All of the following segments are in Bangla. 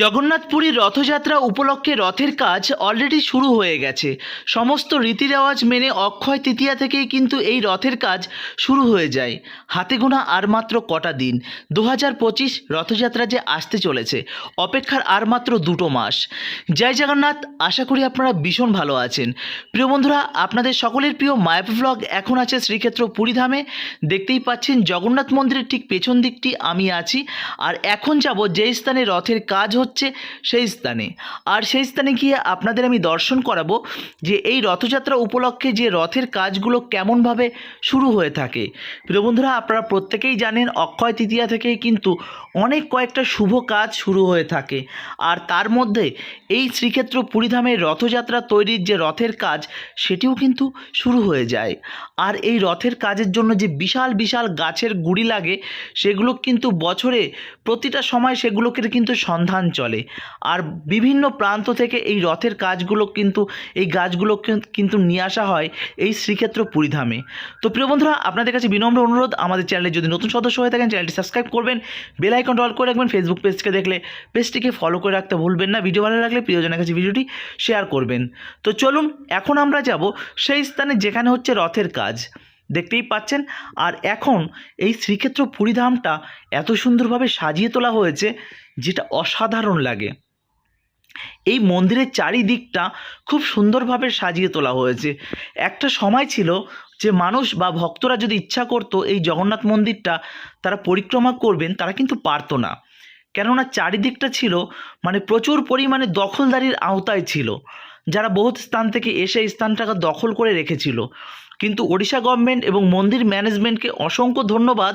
জগন্নাথপুরীর রথযাত্রা উপলক্ষে রথের কাজ অলরেডি শুরু হয়ে গেছে। সমস্ত রীতি রেওয়াজ মেনে অক্ষয় তৃতীয়া থেকেই কিন্তু এই রথের কাজ শুরু হয়ে যায়। হাতে গোনা আর মাত্র কটা দিন। দু হাজার পঁচিশ রথযাত্রা যে আসতে চলেছে, অপেক্ষার আর মাত্র দুটো মাস। জয় জগন্নাথ, আশা করি আপনারা ভীষণ ভালো আছেন। প্রিয় বন্ধুরা, আপনাদের সকলের প্রিয় মায়াপ ব্লগ এখন আছে শ্রীক্ষেত্র পুরীধামে দেখতেই পাচ্ছেন জগন্নাথ মন্দিরের ঠিক পেছন দিকটি আমি আছি। আর এখন যাব যে স্থানে রথের কাজ হচ্ছে সেই স্থানে। আর সেই স্থানে গিয়ে আপনাদের আমি দর্শন করাবো যে এই রথযাত্রা উপলক্ষে যে রথের কাজগুলো কেমনভাবে শুরু হয়ে থাকে। প্রিয় বন্ধুরা, আপনারা প্রত্যেকেই জানেন, অক্ষয় তৃতীয়া থেকেই কিন্তু অনেক কয়েকটা শুভ কাজ শুরু হয়ে থাকে। আর তার মধ্যে এই শ্রীক্ষেত্র পুরীধামের রথযাত্রা তৈরির যে রথের কাজ, সেটিও কিন্তু শুরু হয়ে যায়। আর এই রথের কাজের জন্য যে বিশাল বিশাল গাছের গুড়ি লাগে, সেগুলো কিন্তু বছরে প্রতিটা সময় সেগুলোকে কিন্তু সন্ধান চলে। আর বিভিন্ন প্রান্ত থেকে এই রথের কাজগুলো কিন্তু, এই গাছগুলো কিন্তু নিয়ে আসা হয় এই শ্রীক্ষেত্র পুরীধামে তো প্রিয় বন্ধুরা, আপনাদের কাছে বিনম্র অনুরোধ, আমাদের চ্যানেলে যদি নতুন সদস্য হয়ে থাকেন, চ্যানেলটি সাবস্ক্রাইব করবেন, বেল আইকন অল করে রাখবেন, ফেসবুক পেজকে দেখলে, পেজটিকে ফলো করে রাখতে ভুলবেন না, ভিডিও ভালো লাগলে প্রিয়জনের কাছে ভিডিওটি শেয়ার করবেন। তো চলুন, এখন আমরা যাব সেই স্থানে যেখানে হচ্ছে রথের কাজ। দেখতেই পাচ্ছেন? আর এখন এই শ্রীক্ষেত্র পুরীধামটা এত সুন্দরভাবে সাজিয়ে তোলা হয়েছে, যেটা অসাধারণ লাগে। এই মন্দিরের চারিদিকটা খুব সুন্দরভাবে সাজিয়ে তোলা হয়েছে। একটা সময় ছিল যে মানুষ বা ভক্তরা যদি ইচ্ছা করতো এই জগন্নাথ মন্দিরটা তারা পরিক্রমা করবেন, তারা কিন্তু পারতো না। কেননা চারিদিকটা ছিল মানে প্রচুর পরিমাণে দখলদারির আওতায় ছিল। যারা বহুত স্থান থেকে এসে স্থানটাকে দখল করে রেখেছিল। কিন্তু ওড়িশা গভর্নমেন্ট এবং মন্দির ম্যানেজমেন্টকে অসংখ্য ধন্যবাদ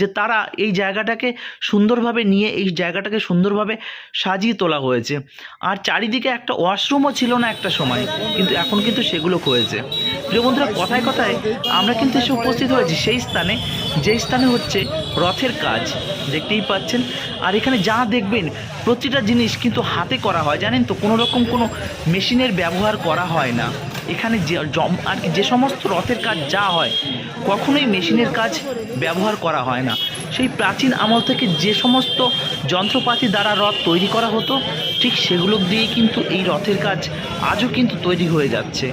যে তারা এই জায়গাটাকে সুন্দরভাবে নিয়ে, এই জায়গাটাকে সুন্দরভাবে সাজিয়ে তোলা হয়েছে। আর চারিদিকে একটা ওয়াশরুমও ছিল না একটা সময়, কিন্তু এখন কিন্তু সেগুলো হয়েছে। প্রিয় বন্ধুরা, কথায় কথায় আমরা কিন্তু এসে উপস্থিত হয়েছি সেই স্থানে, যেই স্থানে হচ্ছে রথের কাজ, দেখতেই পাচ্ছেন। আর এখানে যা দেখবেন, প্রতিটা জিনিস কিন্তু হাতে করা হয়, জানেন তো? কোনো রকম কোনো মেশিনের ব্যবহার করা হয় না। এখানে যে জম আর কি যে সমস্ত রথের কাজ যা হয়, কখনোই মেশিনের কাজ ব্যবহার করা হয় না। সেই প্রাচীন আমল থেকে যে সমস্ত যন্ত্রপাতি দ্বারা রথ তৈরি করা হতো, ঠিক সেগুলো দিয়েই কিন্তু এই রথের কাজ আজও কিন্তু তৈরি হয়ে যাচ্ছে।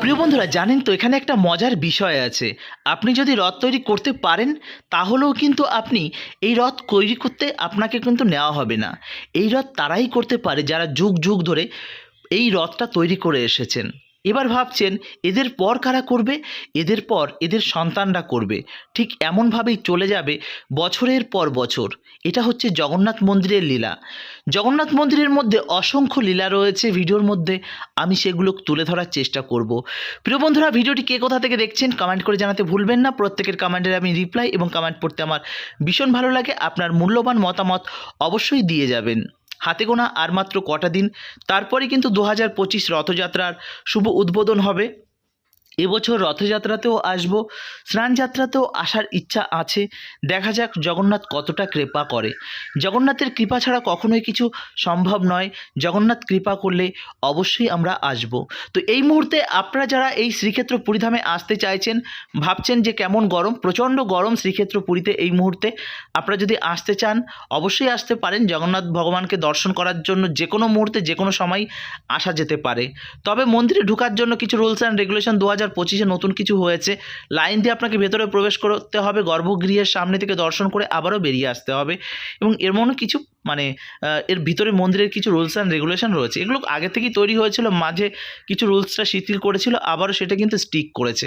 প্রিয় বন্ধুরা, জানেন তো, এখানে একটা মজার বিষয় আছে। আপনি যদি রথ তৈরি করতে পারেন, তাহলেও কিন্তু আপনি এই রথ তৈরি করতে আপনাকে কিন্তু নেওয়া হবে না। এই রথ তারাই করতে পারে যারা যুগ যুগ ধরে এই রথটা তৈরি করে এসেছেন। এবার ভাবছেন, এদের পর কারা করবে? এদের পর এদের সন্তানরা করবে। ঠিক এমনভাবেই চলে যাবে বছরের পর বছর। এটা হচ্ছে জগন্নাথ মন্দিরের লীলা। জগন্নাথ মন্দিরের মধ্যে অসংখ্য লীলা রয়েছে ভিডিওর মধ্যে। আমি সেগুলো তুলে ধরার চেষ্টা করব। প্রিয় বন্ধুরা, ভিডিওটি কে কোথা থেকে দেখছেন কমেন্ট করে জানাতে ভুলবেন না। প্রত্যেকের কমেন্টের আমি রিপ্লাই এবং কমেন্ট পড়তে আমার ভীষণ ভালো লাগে। আপনার মূল্যবান মতামত অবশ্যই দিয়ে যাবেন। হাতে গোনা আর মাত্র কটা দিন তারপরে কিন্তু দু হাজার পঁচিশ রথযাত্রার শুভ উদ্বোধন হবে। এবছর রথযাত্রাতেও আসব, স্নানযাত্রাতেও আসার ইচ্ছা আছে। দেখা যাক জগন্নাথ কতটা কৃপা করে। জগন্নাথের কৃপা ছাড়া কখনোই কিছু সম্ভব নয়। জগন্নাথ কৃপা করলে অবশ্যই আমরা আসব। তো এই মুহূর্তে আপনারা যারা এই শ্রীক্ষেত্র পুরীধামে আসতে চাইছেন, ভাবছেন যে কেমন গরম, প্রচণ্ড গরম শ্রীক্ষেত্র পুরীতে এই মুহূর্তে আপনারা যদি আসতে চান, অবশ্যই আসতে পারেন। জগন্নাথ ভগবানকে দর্শন করার জন্য যে কোনো মুহূর্তে যে কোনো সময় আসা যেতে পারে। তবে মন্দিরে ঢুকার জন্য কিছু রুলস অ্যান্ড রেগুলেশন দু হাজার পঁচিশে নতুন কিছু হয়েছে। লাইন দিয়ে আপনাকে ভেতরে প্রবেশ করতে হবে, গর্ভগৃহের সামনে থেকে দর্শন করে আবারও বেরিয়ে আসতে হবে। এবং এর মনে কিছু মানে এর ভিতরে মন্দিরের কিছু রুলস অ্যান্ড রেগুলেশন রয়েছে। এগুলো আগে থেকেই তৈরি হয়েছিল, মাঝে কিছু রুলসটা শিথিল করেছিল, আবারও সেটা কিন্তু স্টিক করেছে।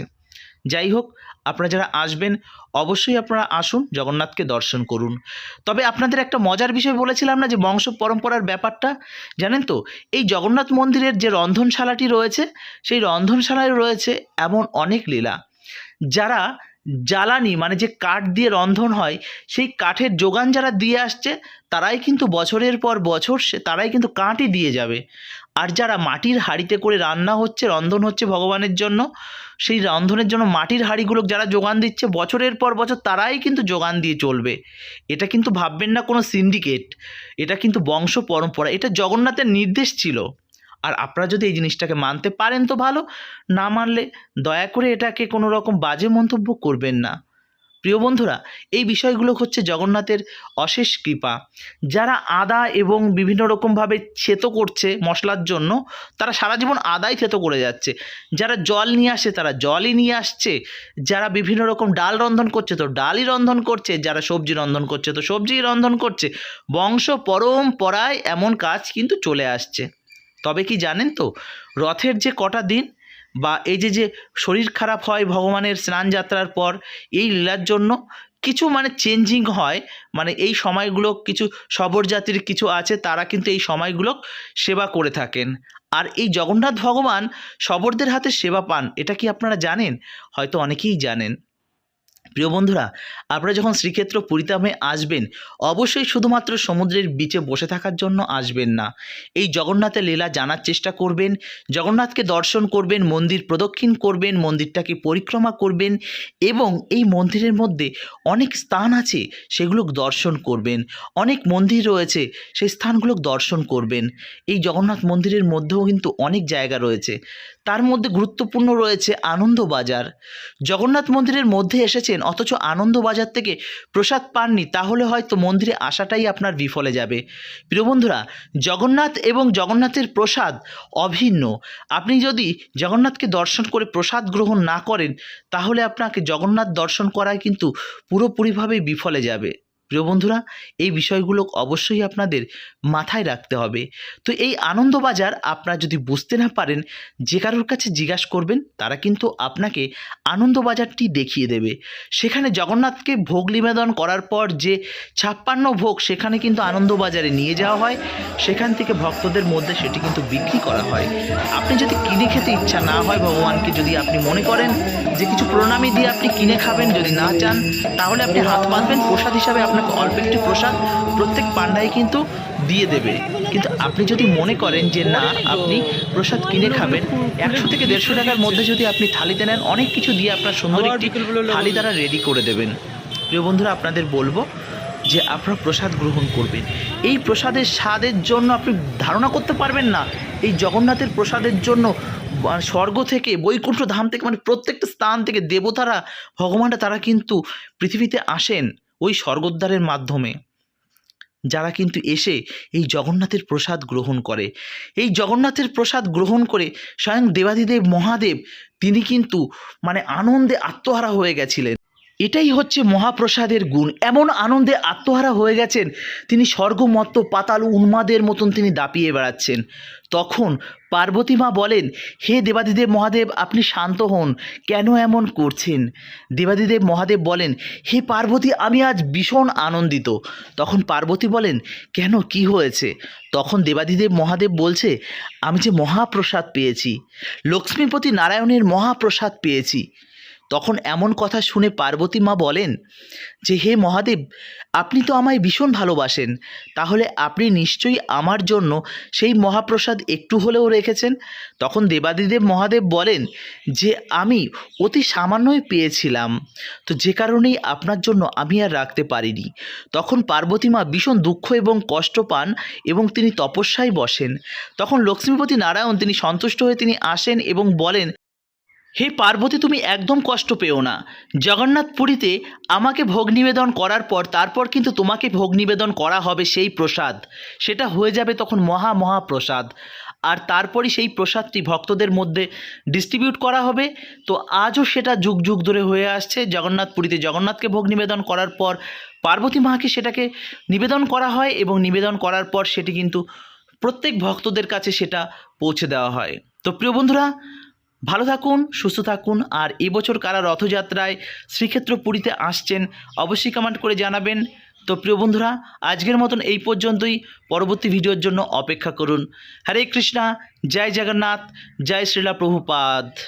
যাই হোক আপনারা যারা আসবেন, অবশ্যই আপনারা আসুন, জগন্নাথকে দর্শন করুন। তবে আপনাদের একটা মজার বিষয় বলেছিলাম না যে বংশ পরম্পরার ব্যাপারটা? জানেন তো, এই জগন্নাথ মন্দিরের যে রন্ধনশালাটি রয়েছে, সেই রন্ধনশালায় রয়েছে এমন অনেক লীলা। যারা জ্বালানি মানে যে কাঠ দিয়ে রন্ধন হয়, সেই কাঠের যোগান যারা দিয়ে আসছে, তারাই কিন্তু বছরের পর বছর সে, তারাই কিন্তু কাঠই দিয়ে যাবে। আর যারা মাটির হাঁড়িতে করে রান্না হচ্ছে, রন্ধন হচ্ছে ভগবানের জন্য সেই রন্ধনের জন্য মাটির হাঁড়িগুলো যারা যোগান দিচ্ছে, বছরের পর বছর তারাই কিন্তু যোগান দিয়ে চলবে। এটা কিন্তু ভাববেন না কোনো সিন্ডিকেট এটা কিন্তু বংশ পরম্পরা, এটা জগন্নাথের নির্দেশ ছিল। আর আপনারা যদি এই জিনিসটাকে মানতে পারেন তো ভালো, না মানলে দয়া করে এটাকে কোনো রকম বাজে মন্তব্য করবেন না। প্রিয় বন্ধুরা, এই বিষয়গুলো হচ্ছে জগন্নাথের অশেষ কৃপা। যারা আদা এবং বিভিন্ন রকমভাবে থেতো করছে মশলার জন্য, তারা সারা জীবন আদাই থেতো করে যাচ্ছে। যারা জল নিয়ে আসে, তারা জলই নিয়ে আসছে। যারা বিভিন্ন রকম ডাল রন্ধন করছে, তো ডালই রন্ধন করছে। যারা সবজি রন্ধন করছে, তো সবজি রন্ধন করছে। বংশ পরম্পরায় এমন কাজ কিন্তু চলে আসছে। তবে কি জানেন তো, রথের যে কটা দিন বা এই যে যে শরীর খারাপ হয় ভগবানের স্নান যাত্রার পর, এই লীলার জন্য কিছু মানে চেঞ্জিং হয়। মানে এই সময়গুলো কিছু সবর জাতির কিছু আছে, তারা কিন্তু এই সময়গুলো সেবা করে থাকেন। আর এই জগন্নাথ ভগবান শবরদের হাতে সেবা পান, এটা কি আপনারা জানেন? হয়তো অনেকেই জানেন। প্রিয় বন্ধুরা, আপনারা যখন শ্রীক্ষেত্র পুরীতামে আসবেন, অবশ্যই শুধুমাত্র সমুদ্রের বিচে বসে থাকার জন্য আসবেন না। এই জগন্নাথের লীলা জানার চেষ্টা করবেন, জগন্নাথকে দর্শন করবেন, মন্দির প্রদক্ষিণ করবেন, মন্দিরটাকে পরিক্রমা করবেন এবং এই মন্দিরের মধ্যে অনেক স্থান আছে, সেগুলো দর্শন করবেন। অনেক মন্দির রয়েছে, সেই স্থানগুলো দর্শন করবেন। এই জগন্নাথ মন্দিরের মধ্যেও কিন্তু অনেক জায়গা রয়েছে। তার মধ্যে গুরুত্বপূর্ণ রয়েছে আনন্দবাজার জগন্নাথ মন্দিরের মধ্যে এসেছেন, অথচ আনন্দবাজার থেকে প্রসাদ পাননি, তাহলে হয়তো মন্দিরে আসাটাই আপনার বিফলে যাবে। প্রিয় বন্ধুরা, জগন্নাথ এবং জগন্নাথের প্রসাদ অভিন্ন। আপনি যদি জগন্নাথকে দর্শন করে প্রসাদ গ্রহণ না করেন, তাহলে আপনাকে জগন্নাথ দর্শন করায় কিন্তু পুরোপুরিভাবেই বিফলে যাবে। প্রিয় বন্ধুরা, এই বিষয়গুলো অবশ্যই আপনাদের মাথায় রাখতে হবে। তো এই আনন্দবাজার আপনারা যদি বুঝতে না পারেন, যে কারোর কাছে জিজ্ঞাসা করবেন, তারা কিন্তু আপনাকে আনন্দবাজারটি দেখিয়ে দেবে। সেখানে জগন্নাথকে ভোগ নিবেদন করার পর যে ছাপ্পান্ন ভোগ, সেখানে কিন্তু আনন্দবাজারে নিয়ে যাওয়া হয়। সেখান থেকে ভক্তদের মধ্যে সেটি কিন্তু বিক্রি করা হয়। আপনি যদি কিনে খেতে ইচ্ছা না হয়, ভগবানকে যদি আপনি মনে করেন যে কিছু প্রণামী দিয়ে আপনি কিনে খাবেন, যদি না চান, তাহলে আপনি হাত বাঁধবেন, প্রসাদ হিসাবে আপনাকে অল্প একটি প্রসাদ প্রত্যেক পাণ্ডায় কিন্তু দিয়ে দেবে। কিন্তু আপনি যদি মনে করেন যে না আপনি প্রসাদ কিনে খাবেন একশো থেকে দেড়শো টাকার মধ্যে যদি আপনি থালিতে নেন অনেক কিছু দিয়ে আপনার সুন্দর একটি থালি তারা রেডি করে দেবেন। প্রিয় বন্ধুরা আপনাদের বলব যে আপনারা প্রসাদ গ্রহণ করবেন। এই প্রসাদের স্বাদের জন্য আপনি ধারণা করতে পারবেন না। এই জগন্নাথের প্রসাদের জন্য স্বর্গ থেকে বৈকুণ্ঠ ধাম থেকে মানে প্রত্যেকটা স্থান থেকে দেবতারা ভগবানরা তারা কিন্তু পৃথিবীতে আসেন। ওই স্বর্গোদ্ধারের মাধ্যমে। যারা কিন্তু এসে এই জগন্নাথের প্রসাদ গ্রহণ করে। এই জগন্নাথের প্রসাদ গ্রহণ করে স্বয়ং দেবাদিদেব মহাদেব, তিনি কিন্তু মানে আনন্দে আত্মহারা হয়ে গেছিলেন। এটাই হচ্ছে মহাপ্রসাদের গুণ। এমন আনন্দে আত্মহারা হয়ে গেছেন, তিনি স্বর্গমত্ত পাতাল উন্মাদের মতন তিনি দাপিয়ে বেড়াচ্ছেন। তখন পার্বতী মা বলেন, হে দেবাদিদেব মহাদেব, আপনি শান্ত হন, কেন এমন করছেন? দেবাদিদেব মহাদেব বলেন, হে পার্বতী, আমি আজ ভীষণ আনন্দিত। তখন পার্বতী বলেন, কেন, কি হয়েছে? তখন দেবাদিদেব মহাদেব বলছে, আমি যে মহাপ্রসাদ পেয়েছি, লক্ষ্মীপতি নারায়ণের মহাপ্রসাদ পেয়েছি। তখন এমন কথা শুনে পার্বতী মা বলেন যে, হে মহাদেব, আপনি তো আমায় ভীষণ ভালোবাসেন। তাহলে আপনি নিশ্চয়ই আমার জন্য সেই মহাপ্রসাদ একটু হলেও রেখেছেন? তখন দেবাদিদেব মহাদেব বলেন যে, আমি অতি সামান্যই পেয়েছিলাম। তো যে কারণেই আপনার জন্য আমি আর রাখতে পারিনি। তখন পার্বতী মা ভীষণ দুঃখ এবং কষ্ট পান এবং তিনি তপস্যায় বসেন। তখন লক্ষ্মীপতি নারায়ণ তিনি সন্তুষ্ট হয়ে তিনি আসেন এবং বলেন হে পার্বতী, তুমি একদম কষ্ট পেও না। জগন্নাথ পুরীতে আমাকে ভোগ নিবেদন করার পর, তারপর কিন্তু তোমাকে ভোগ নিবেদন করা হবে সেই প্রসাদ। সেটা হয়ে যাবে তখন মহা মহা প্রসাদ আর তারপরই সেই প্রসাদটি ভক্তদের মধ্যে ডিস্ট্রিবিউট করা হবে। তো আজও সেটা যুগ যুগ ধরে হয়ে আসছে জগন্নাথ পুরীতে। জগন্নাথকে ভোগ নিবেদন করার পর পার্বতী মাকে সেটাকে নিবেদন করা হয় এবং নিবেদন করার পর সেটি কিন্তু প্রত্যেক ভক্তদের কাছে সেটা পৌঁছে দেওয়া হয়। তো প্রিয় বন্ধুরা ভালো থাকুন, সুস্থ থাকুন, আর এবছর কারা রথযাত্রায় শ্রীক্ষেত্র পুরীতে আসছেন অবশ্যই কমেন্ট করে জানাবেন। তো প্রিয় বন্ধুরা, আজকের মতন এই পর্যন্তই। পরবর্তী ভিডিওর জন্য অপেক্ষা করুন। হরে কৃষ্ণা, জয় জগন্নাথ, জয় শ্রীলা প্রভুপাদ।